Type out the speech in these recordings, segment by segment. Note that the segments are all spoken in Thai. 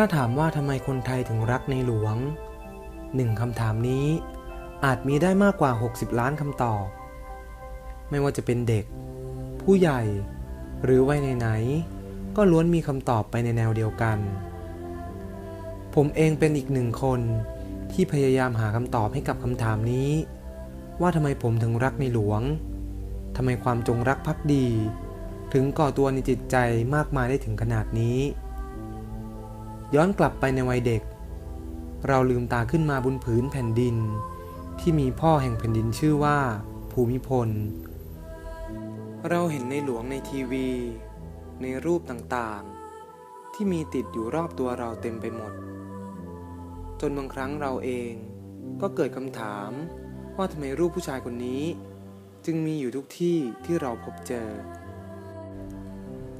ถ้าถามว่าทำไมคนไทยถึงรักในหลวงหนึ่งคำถามนี้ อาจมีได้มากกว่า 60 ล้านคำตอบ ไม่ว่าจะเป็นเด็ก ผู้ใหญ่ หรือวัยไหนๆก็ล้วนมีคำตอบไปในแนวเดียวกัน ผมเองเป็นอีกหนึ่งคนที่พยายามหาคำตอบให้กับคำถามนี้ ว่าทำไมผมถึงรักในหลวงทำไมความจงรักภักดี ถึงก่อตัวในจิตใจมากมายได้ถึงขนาดนี้ ย้อนกลับไปในวัยเด็ก เราลืมตาขึ้นมาบนผืนแผ่นดิน ที่มีพ่อแห่งแผ่นดินชื่อว่า ภูมิพล เราเห็นในหลวงในทีวี ในรูปต่างๆ ที่มีติดอยู่รอบตัวเราเต็มไปหมด จนบางครั้งเราเองก็เกิดคำถามว่าทำไมรูปผู้ชายคนนี้ จึงมีอยู่ทุกที่ที่เราพบเจอ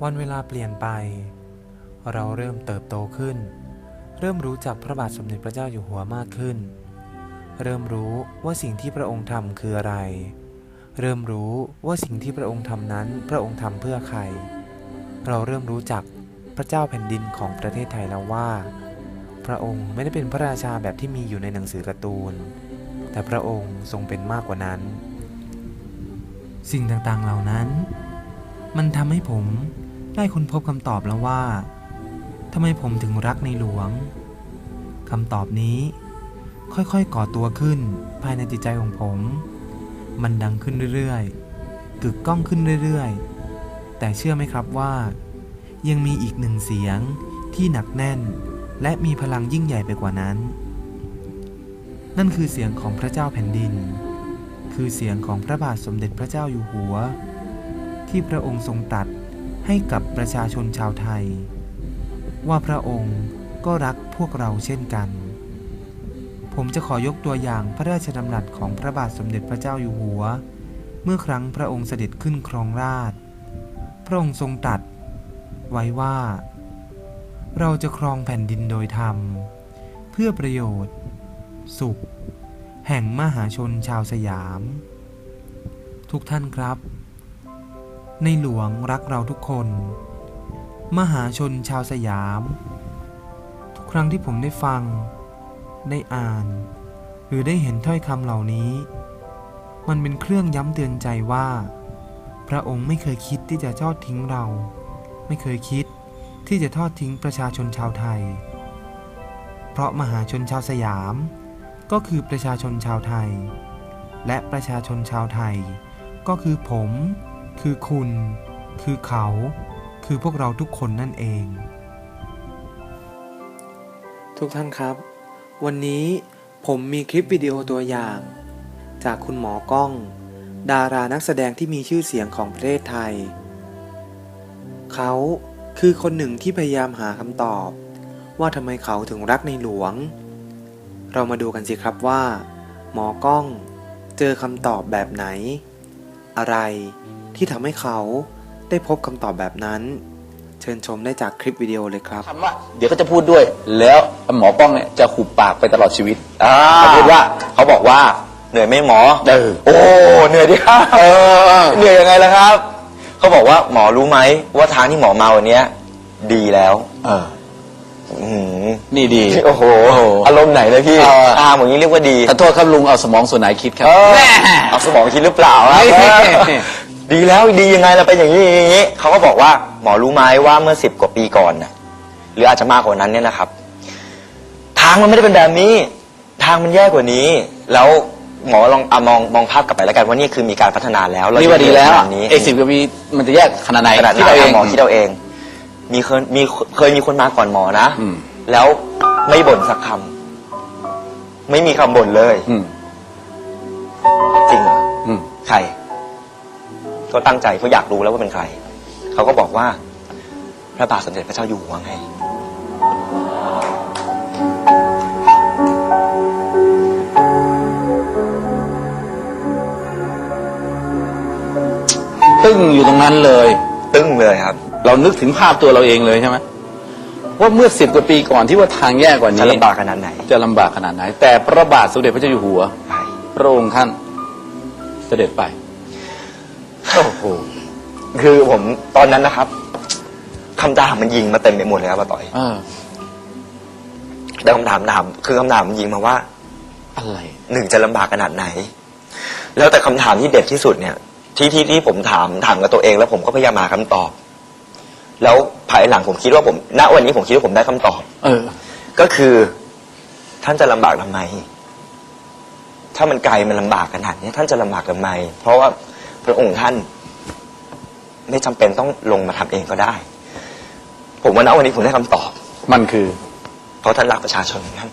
วันเวลาเปลี่ยนไป เราเริ่มเติบโตขึ้น เริ่มรู้จักพระบาทสมเด็จพระเจ้าอยู่หัวมากขึ้น เริ่มรู้ว่าสิ่งที่พระองค์ทำคืออะไร เริ่มรู้ว่าสิ่งที่พระองค์ทำนั้นพระองค์ทำเพื่อใคร เราเริ่มรู้จักพระเจ้าแผ่นดินของประเทศไทยแล้วว่า พระองค์ไม่ได้เป็นพระราชาแบบที่มีอยู่ในหนังสือการ์ตูน แต่พระองค์ทรงเป็นมากกว่านั้น สิ่งต่างๆเหล่านั้น มันทำให้ผมได้ค้นพบคำตอบแล้วว่า ทำไมผมถึงรักในหลวงคำตอบนี้ ค่อยๆก่อตัวขึ้นภายในจิตใจของผม มันดังขึ้นเรื่อยๆกึกก้องขึ้นเรื่อยๆ แต่เชื่อไหมครับว่า ยังมีอีกหนึ่งเสียงที่หนักแน่น และมีพลังยิ่งใหญ่ไปกว่านั้น นั่นคือเสียงของพระเจ้าแผ่นดิน คือเสียงของพระบาทสมเด็จพระเจ้าอยู่หัว ที่พระองค์ทรงตรัสให้กับประชาชนชาวไทย ว่าพระองค์ก็รักพวกเราเช่นกัน ผมจะขอยกตัวอย่างพระราชดำรัสของพระบาทสมเด็จพระเจ้าอยู่หัว เมื่อครั้งพระองค์เสด็จขึ้นครองราชพระองค์ทรงตรัส ไว้ว่า เราจะครองแผ่นดินโดยธรรม เพื่อประโยชน์ สุข แห่งมหาชนชาวสยาม ทุกท่านครับ ในหลวงรักเราทุกคน มหาชนชาวสยาม ทุกครั้งที่ผมได้ฟัง ได้อ่าน หรือได้เห็นถ้อยคำเหล่านี้ มันเป็นเครื่องย้ำเตือนใจว่า พระองค์ไม่เคยคิดที่จะทอดทิ้งเรา ไม่เคยคิดที่จะทอดทิ้งประชาชนชาวไทย เพราะมหาชนชาวสยาม ก็คือประชาชนชาวไทย และประชาชนชาวไทย ก็คือผม คือคุณ คือเขา คือพวกเราทุกคนนั่นเอง ทุกท่านครับ วันนี้ผมมีคลิปวิดีโอตัวอย่าง จากคุณหมอกล้อง ดารานักแสดงที่มีชื่อเสียงของประเทศไทย เขาคือคนหนึ่งที่พยายามหาคำตอบ ว่าทำไมเขาถึงรักในหลวง เรามาดูกันสิครับว่า หมอกล้องเจอคำตอบแบบไหน อะไรที่ทำให้เขา ได้พบคำตอบแบบนั้น เชิญชมได้จากคลิปวิดีโอเลยครับ คำว่าเดี๋ยวก็จะพูดด้วย แล้วหมอป้องเนี่ยจะขุบปากไปตลอดชีวิตอ่าเขาพูดว่าเขาบอกว่าเหนื่อยไหมหมอ เออโอ้เหนื่อยดิครับเออเหนื่อยยังไงล่ะครับ เขาบอกว่าหมอรู้ไหมว่าทางที่หมอมาวันเนี้ยดีแล้วเอออืมนี่ดี โอ้โหโอ้โหอารมณ์ไหนเลยพี่เอออ่าอย่างนี้เรียกว่าดีขอโทษครับลุงเอาสมองส่วนไหนคิดครับเออแม่ เอาสมองคิดหรือเปล่าครับนี่ ดีแล้วดียังไงล่ะเป็นอย่างนี้อย่างนี้เขาก็บอกว่าหมอรู้ไหมว่าเมื่อสิบกว่าปีก่อนน่ะหรืออาจจะมากกว่านั้นเนี่ยนะครับ ทางมันไม่ได้เป็นแบบนี้ ทางมันแย่กว่านี้ แล้วหมอลองอะมองมองภาพกลับไปแล้วกันว่านี่คือมีการพัฒนาแล้วนี่ว่าดีแล้วขอะนาดนี้เอกสิบกว่าปีมันจะแยกขนาดไหนขนาดไหนคิดเอาเองหมอคิดเอาเอง มีเคยมีเคยมีคนมาก่อนหมอนะ อืมแล้วไม่บ่นสักคำไม่มีคำบ่นเลย อืมจริงเหรออืม ใคร ก็ตั้งใจเขาอยากรู้แล้วว่าเป็นใคร เขาก็บอกว่า พระบาทสมเด็จพระเจ้าอยู่หัวไงตึ้งอยู่ตรงนั้นเลย ตึ้งเลยครับ เรานึกถึงภาพตัวเราเองเลยใช่ไหมว่าเมื่อสิบกว่าปีก่อนที่ว่าทางแย่กว่าจะนี้ลำบากขนาดไหน จะลำบากขนาดไหน แต่พระบาทสมเด็จพระเจ้าอยู่หัวไปพระองค์ท่านเสด็จไป โอ้โหคือผมตอนนั้นนะครับคำด่ามันยิงมาเต็มไปหมดเลยครับป้าต่อยเออแต่คำถามถามคือคำถามยิงมาว่าอะไร หนึ่งจะลำบากขนาดไหน แล้วแต่คำถามที่เด็ดที่สุดเนี่ย ที่ที่ที่ผมถามถามกับตัวเอง แล้วผมก็พยายามหาคำตอบ แล้วภายหลังผมคิดว่าผมณวันนี้ผมคิดว่าผมได้คำตอบ เออ ก็คือท่านจะลำบากทำไม ถ้ามันไกลมันลำบากขนาดนี้ท่านจะลำบากทำไม เพราะว่าพ ระองค์ท่าน ไม่จำเป็นต้องลงมาทำเองก็ได้ ผมว่าณวันนี้ผมได้คำตอบ มันคือ เพราะท่านรักประชาชนของท่าน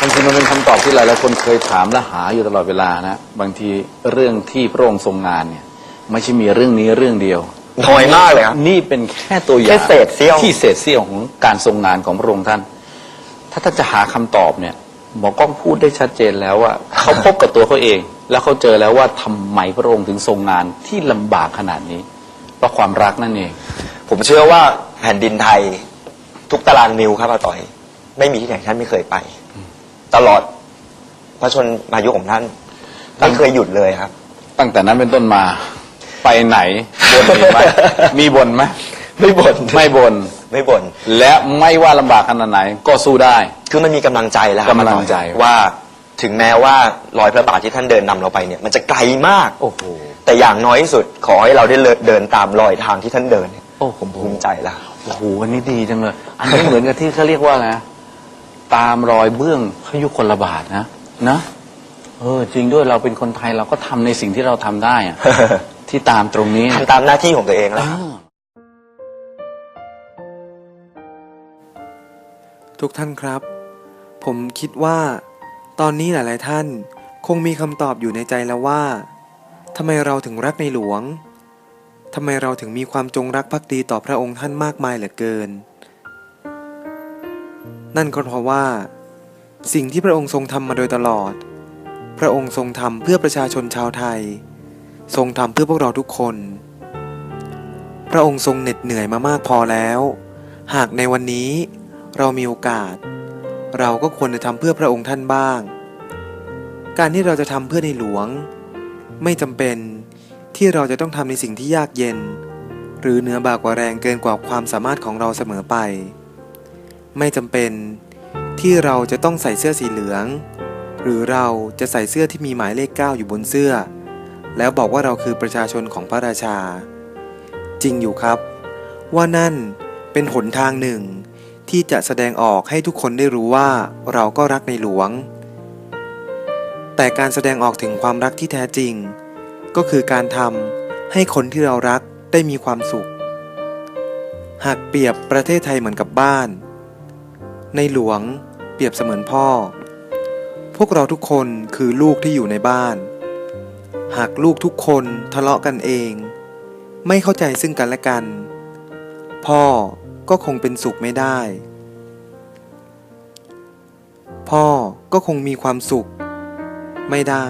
บางทีมันเป็นคำตอบที่หลายหลายๆคนเคยถามและหาอยู่ตลอดเวลานะ บางทีเรื่องที่พระองค์ทรงงานเนี่ย ไม่ใช่มีเรื่องนี้เรื่องเดียว น้อยมากเลยครับ นี่เป็นแค่ตัวอย่างแค่เศษเสี้ยว ที่เศษเสี้ยวของการทรงงานของพระองค์ท่าน ถ้าท่านจะหาคำตอบเนี่ย หมอกล้องพูดได้ชัดเจนแล้วว่าเขาพบกับตัวเขาเอง แล้วเขาเจอแล้วว่าทำไมพระองค์ถึงทรงงานที่ลำบากขนาดนี้ เพราะความรักนั่นเอง ผมเชื่อว่าแผ่นดินไทยทุกตารางนิ้วครับอาต่อย ไม่มีที่ไหนท่านไม่เคยไป ตลอดพระชนมายุของท่านไม่เคยหยุดเลยครับ ตั้งแต่นั้นเป็นต้นมา ไปไหนบนมีไหมมีบนไหมไม่บ่นไม่บน ไม่บ่นและไม่ว่าลำบากขนาดไหนก็สู้ได้ คือมันมีกำลังใจแล้วครับกำลังใจ อาต่อยว่าถึงแม้ว่ารอยพระบาทที่ท่านเดินนำเราไปเนี่ยมันจะไกลมาก โอ้โห แต่อย่างน้อยที่สุดขอให้เราได้เดินตามรอยทางที่ท่านเดินเนี่ยโอ้โห ผมภูมิใจแล้ว โอ้โหอันนี้ดีจังเลย อันนี้เหมือนกับที่เขาเรียกว่าอะไรนะตามรอยเบื้องพยุคลบาทนะ นะเออจริงด้วยเราเป็นคนไทยเราก็ทำในสิ่งที่เราทำได้อะ ที่ตามตรงนี้ ทำตามหน้าที่ของตัวเองแล้ว อ่า ทุกท่านครับ ผมคิดว่า ตอนนี้หลาย ๆ ท่านคงมีคำตอบอยู่ในใจแล้วว่าทำไมเราถึงรักในหลวงทำไมเราถึงมีความจงรักภักดีต่อพระองค์ท่านมากมายเหลือเกิน นั่นก็เพราะว่า สิ่งที่พระองค์ทรงทำมาโดยตลอด พระองค์ทรงทำเพื่อประชาชนชาวไทย ทรงทำเพื่อพวกเราทุกคน พระองค์ทรงเหน็ดเหนื่อยมามากพอแล้ว หากในวันนี้ เรามีโอกาส เราก็ควรจะทำเพื่อพระองค์ท่านบ้าง การที่เราจะทำเพื่อในหลวง ไม่จำเป็นที่เราจะต้องทำในสิ่งที่ยากเย็น หรือเหนือบากกว่าแรงเกินกว่าความสามารถของเราเสมอไป ไม่จำเป็นที่เราจะต้องใส่เสื้อสีเหลือง หรือเราจะใส่เสื้อที่มีหมายเลขเก้าอยู่บนเสื้อ แล้วบอกว่าเราคือประชาชนของพระราชา จริงอยู่ครับ ว่านั่นเป็นหนทางหนึ่ง ที่จะแสดงออกให้ทุกคนได้รู้ว่าเราก็รักในหลวง แต่การแสดงออกถึงความรักที่แท้จริง ก็คือการทำให้คนที่เรารักได้มีความสุข หากเปรียบประเทศไทยเหมือนกับบ้าน ในหลวงเปรียบเสมือนพ่อ พวกเราทุกคนคือลูกที่อยู่ในบ้าน หากลูกทุกคนทะเลาะกันเอง ไม่เข้าใจซึ่งกันและกัน พ่อ ก็คงเป็นสุขไม่ได้ พ่อก็คงมีความสุข ไม่ได้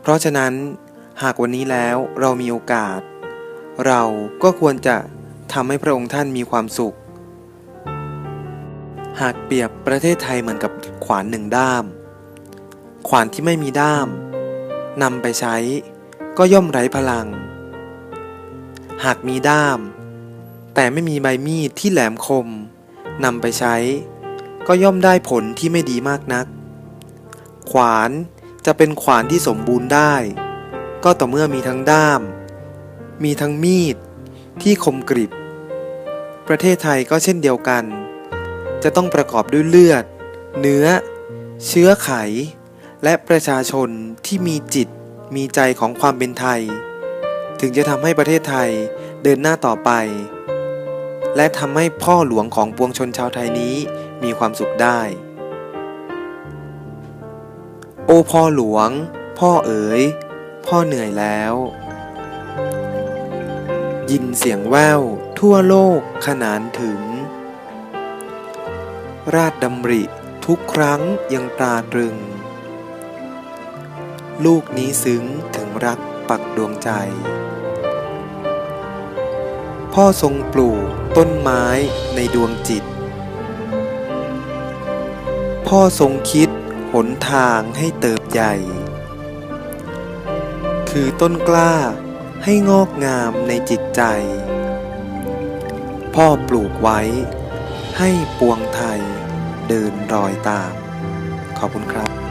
เพราะฉะนั้นหากวันนี้แล้วเรามีโอกาส เราก็ควรจะทำให้พระองค์ท่านมีความสุข หากเปรียบประเทศไทยเหมือนกับขวานหนึ่งด้าม ขวานที่ไม่มีด้ามนำไปใช้ก็ย่อมไร้พลัง หากมีด้าม แต่ไม่มีใบมีดที่แหลมคมนำไปใช้ ก็ย่อมได้ผลที่ไม่ดีมากนัก ขวานจะเป็นขวานที่สมบูรณ์ได้ ก็ต่อเมื่อมีทั้งด้าม มีทั้งมีดที่คมกริบ ประเทศไทยก็เช่นเดียวกัน จะต้องประกอบด้วยเลือด เนื้อ เชื้อไข และประชาชนที่มีจิตมีใจของความเป็นไทย ถึงจะทำให้ประเทศไทยเดินหน้าต่อไป และทำให้พ่อหลวงของปวงชนชาวไทยนี้มีความสุขได้ โอ้พ่อหลวง พ่อเอ๋ย พ่อเหนื่อยแล้ว ยินเสียงแว่วทั่วโลกขนานถึง ราชดำริทุกครั้งยังตราตรึง ลูกนี้ซึ้งถึงรักปักดวงใจ พ่อทรงปลูกต้นไม้ในดวงจิต พ่อทรงคิดหนทางให้เติบใหญ่ คือต้นกล้าให้งอกงามในจิตใจ พ่อปลูกไว้ให้ปวงไทยเดินรอยตาม ขอบคุณครับ